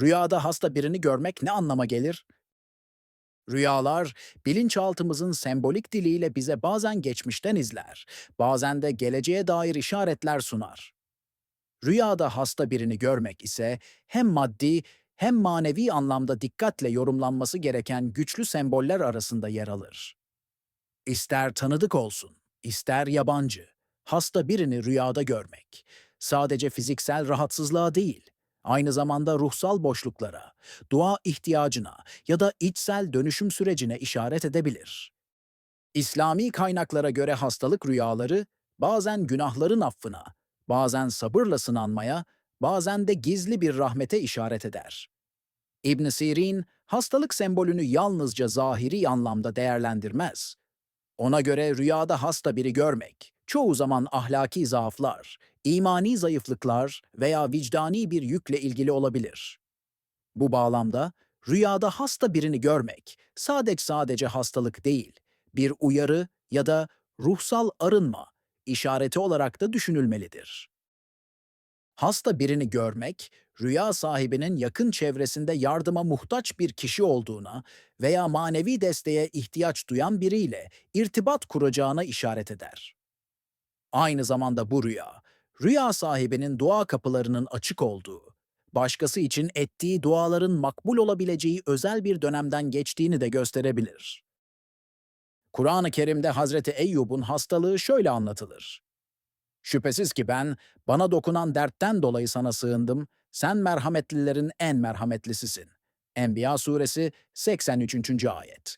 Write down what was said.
Rüyada hasta birini görmek ne anlama gelir? Rüyalar, bilinçaltımızın sembolik diliyle bize bazen geçmişten izler, bazen de geleceğe dair işaretler sunar. Rüyada hasta birini görmek ise hem maddi hem manevi anlamda dikkatle yorumlanması gereken güçlü semboller arasında yer alır. İster tanıdık olsun, ister yabancı, hasta birini rüyada görmek, sadece fiziksel rahatsızlığa değil, aynı zamanda ruhsal boşluklara, dua ihtiyacına ya da içsel dönüşüm sürecine işaret edebilir. İslami kaynaklara göre hastalık rüyaları bazen günahların affına, bazen sabırla sınanmaya, bazen de gizli bir rahmete işaret eder. İbn Sirin, hastalık sembolünü yalnızca zahiri anlamda değerlendirmez. Ona göre rüyada hasta biri görmek, çoğu zaman ahlaki zaaflar, imani zayıflıklar veya vicdani bir yükle ilgili olabilir. Bu bağlamda rüyada hasta birini görmek sadece sadece hastalık değil, bir uyarı ya da ruhsal arınma işareti olarak da düşünülmelidir. Hasta birini görmek, rüya sahibinin yakın çevresinde yardıma muhtaç bir kişi olduğuna veya manevi desteğe ihtiyaç duyan biriyle irtibat kuracağına işaret eder. Aynı zamanda bu rüya, rüya sahibinin dua kapılarının açık olduğu, başkası için ettiği duaların makbul olabileceği özel bir dönemden geçtiğini de gösterebilir. Kur'an-ı Kerim'de Hazreti Eyyub'un hastalığı şöyle anlatılır. Şüphesiz ki ben, bana dokunan dertten dolayı sana sığındım, sen merhametlilerin en merhametlisisin. Enbiya suresi 83. ayet.